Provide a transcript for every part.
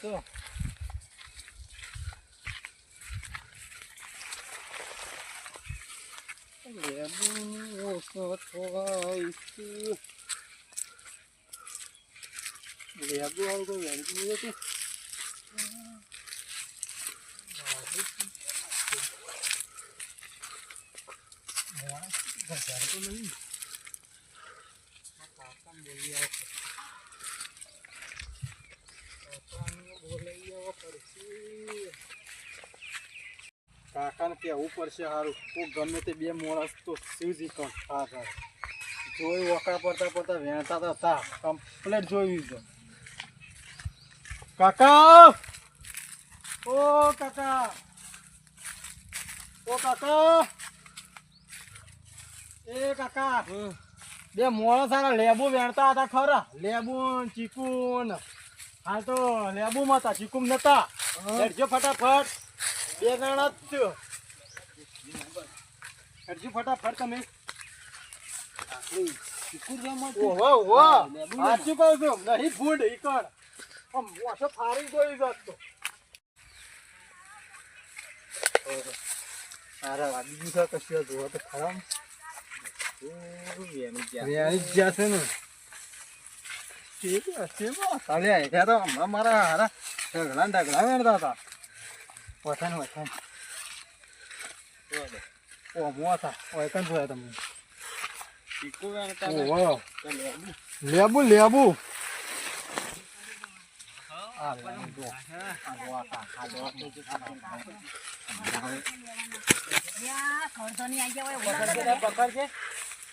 તો લેબુ ઓછો થાય છે લેબુ આવું કોઈ વેણતું નથી વધારે તો નહીં કાકા બોલી આવો કાકાને કહેવું પડશે સારું કોઈ ગમે તે બે માણસ તો શિવજી પણ હા હા જોઈ વકા પડતા પડતા વેણતા તો હતા. કમ્પ્લેટ જોઈ લીધો. કાકા! ઓ કાકા! ઓ કાકા! એ કાકા! બે મોણો સારા લેબુ વેણતા હતા ખરા. લેબુ ચીકુ ને હા તો લેબુ માં હતા ચીકુમ નતા. હેડજો ફટાફટ. બે જણા જ છો. હેડજો ફટાફટ તમે. ઓહો ઓહો. સાચું કહું છું? નહીં ફૂડ ઈ કણ. આમ મોસો ફારી ગયો જાત ગયું છે કશું જોવા તો ખરા. વેણી જ જશે ને કેવી હશે બા? કાલે આયા તો હમણાં મારા હારા ઢગલા ઢગલા વેણતા હતા વથાણ વથાણ ઓ મોથા ઓ એકન જોયા તમે લેબુ લેબુ આ લેબુ.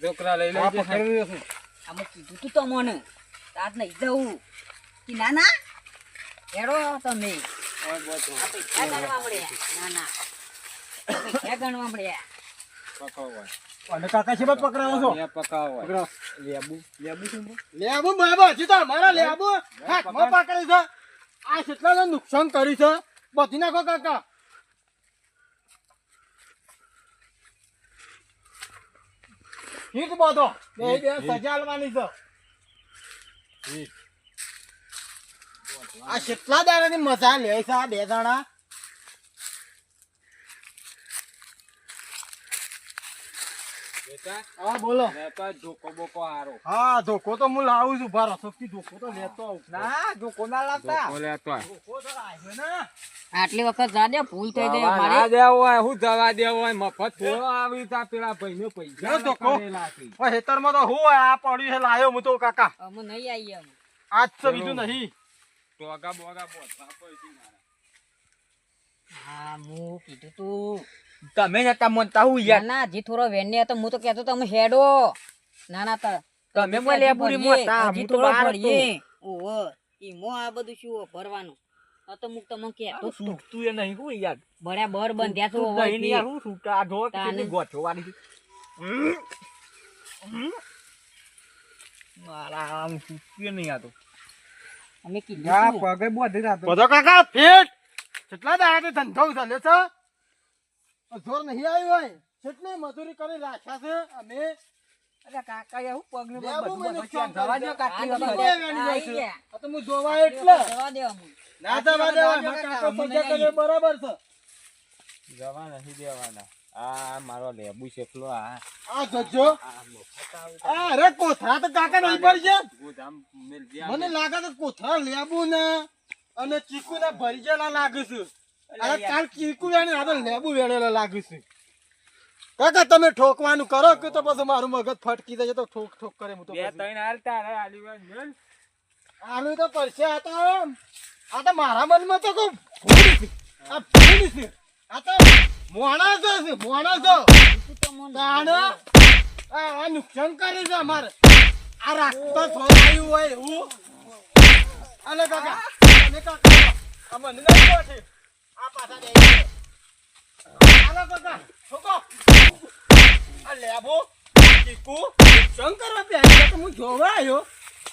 છોકરા લઈ લેજે. કીધું તું તમને તાજ નહીં જવું. કે ના ના હેડો તમે. ના ના ગણવા પડ્યા અને કાકા છે પકડાવો છો? પકડાવો. લેબુ. લેબુ શું લેબુ બાબા હજી તો અમારા લેબુ. હાથમાં પકડી છે. આ કેટલા નુકસાન કરી છે. બધી નાખો કાકા. હીટ બધો. બે બે સજા આલવાની છે. આ કેટલા દાડાની મજા લે છે આ બે દાડા? હા બોલો. ધોકો બોકો હારો. હા ધોકો તો હું લાવું છું. ભારો સૌથી ધોકો તો લેતો આવું. ના ધોકો ના લાવતા. ધોકો લેતો આય. ધોકો તો લાવ્યો આટલી વખત જાડે ભૂલ થઈ જાય દવા દેવો હોય હું દવા દેવો હોય મફત થોડો આવી તા પેલા ભાઈને પૈસા ધોકો. કરેલા હેતરમાં તો હું આ પડ્યું છે લાયો હું તો કાકા. અમે નહીં આવીએ અમે. આજ તો બીજું નહીં. ટોગા બોગા બોલતા કોઈ હા હું કીધું તું. તમે નતા મનતા હું યાર ના જી થોડો વેને હતો હું તો કહેતો તમે હેડો. ના ના તા તમે મને પૂરી મોતા હું તો થોડો બહાર હતો. ઓહો ઈમો આ બધું શું ભરવાનું? આ તો મુક તમને કહેતો જ તું. તું એ નહીં હું યાર. બરાબર બંધ્યા તો હોય નહીં યાર હું છૂટા આ ધો તાને. કેટલી ગોઠવવાની મારા આમ છૂટ્યું નહીં આ તો. અમે કીધું પગે બોધી રાતો. બધો કાકા ફેટ! કેટલા દાડા ધંધો ચાલે છે? જોર નહીં આવ્યું હોય. કેટલી મજૂરી કરી રાખ્યા છે અમે. અરે કાકા એવું પગને જવા તો હું એટલે. ના જવા દેવા બરાબર છે. જવા નથી દેવાના. આ મારો લેબુ શેકલો આ. આ જજો. આ અરે કોથરા તો કાકા નહીં મને લાગે તો કોથરા લેબુ ને અને ચીકુ ને ભરી જેલા લાગે છે. અરે કાલ ચીકુ વેણે આ તો લેબુ વેણેલા લાગ્યું છે. કાકા તમે ઠોકવાનું કરો કે તો પછી મારું મગજ ફટકી જાય? તો ઠોક ઠોક કરે હું તો બે ત્રણ હાલ તારે આલી મેલ. આનું તો પડશે આ તો આ તો મારા મનમાં તો કોઈ ભૂલ છે. આ ભૂલ છે. આ તો મોણસ છે મોણસ તું તો આ આ નુકસાન કરે છે અમારે. આ રાખતો છોડાયું હોય હું અલે કાકા તમે કાકા આ મને નહીં પહોંચે. આ પાછા જઈ છે. હાલો કાકા ઠોકો. આ લેબો ચીકુ. કરવા બેઠા તો હું જોવા આવ્યો.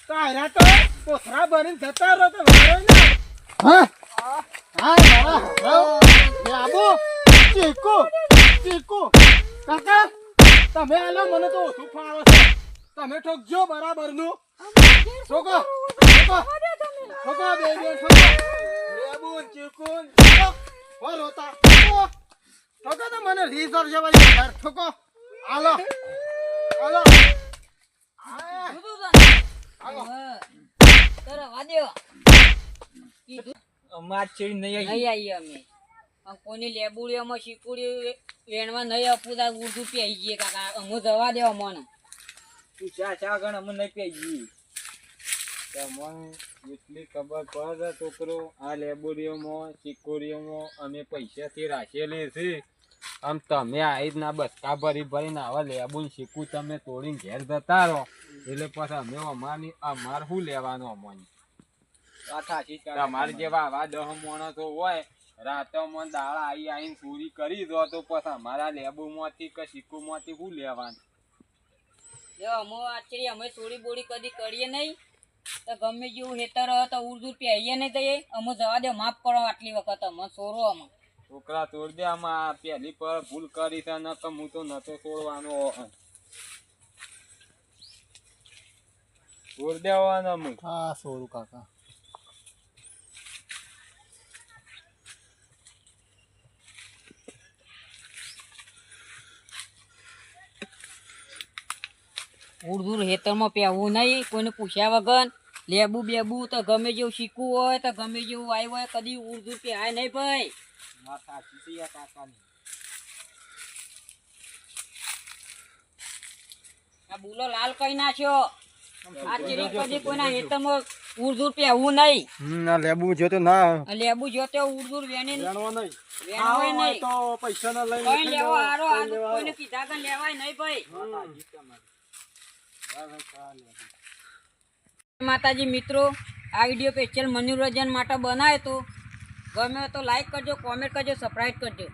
તારા તો કોથરા ભરીને જતા રહો તો વારો ના હા? હા, મારા. લેબો ચીકુ ચીકુ. કાકા, તમે આલો, મને તો ઓછું ફાવો છે. તમે ઠોકજો બરાબર ઠોકો તો મને રીસર છે ભાઈ ઘર ઠોકો. હાલો. હાલો. તો નહીં આવી. નહીં આવીએ અમે. શીકુડી વેણમાં નહીં અપુદા ઉર્દુ પી જઈએ કાકા. અમે જવા દેવા મને. તું ચા ચા ગણ અમે નહીં પેજી તમને એટલી ખબર પડે છોકરો આ લેબોરીઓમાં ચીકોરીઓમાં અમે પૈસાથી રાખેલી છે. આમ તમે આવી જ ના બસકા ભરી ભરીને આવા લેબુન શીખું તમે તોડીને ઘેર જતા રહો. એટલે પછી અમે અમારી અમાર શું લેવાનું અમને? તમારે જેવા આવા દહ માણસો હોય રાતો મને દાડા આવી આવીને પૂરી કરી દો તો પછી અમારા લેબુમાંથી કે શીકુમાંથી શું લેવાનું? જો અમુ આચરી અમે ચોરી બોડી કદી કરીએ નહીં. તો ગમે જેવું હેતર હોય તો ઉર્દુ પહેરીએ નહીં તો એ અમુ જવા દે માફ કરો આટલી વખત અમે સોરો અમે. છોકરા તોડ દે આમાં પહેલી પર ભૂલ કરી છે ન તો હું તો નતો તોડવાનો. તોડ દેવાનો હું હા સોરું કાકા. ઉર્દુ હેતરમાં પહેવું નહીં કોઈને પૂછ્યા વગર લેબુ બેબુ તો ગમે જેવું શીખવું હોય તો ગમે જેવું આવ્યું હોય કદી ઉર્દુ પહેરાય નહીં ભાઈ. વાત સાચી કાકાની આ બુલો લાલ કઈ નાખ્યો આ ચીરી કદી કોઈના હેતરમાં ઉર્દુ પહેવું નહીં. ના લેબુ જો તો ના આ લેબુ જોતે ઉર્દુ વેણી જાણવા નહીં. વેણવાય નહીં. તો પૈસા ના લઈને કોઈ લેવો હારો? આ કોઈને કીધા કે લેવાય નહીં ભાઈ. માતાજી મિત્રો આ વીડિયો સ્પેશિયલ મનોરંજન માટે બનાવ્યો તો ગમે તો લાઈક કરજો કોમેન્ટ કરજો સબસ્ક્રાઈબ કરજો.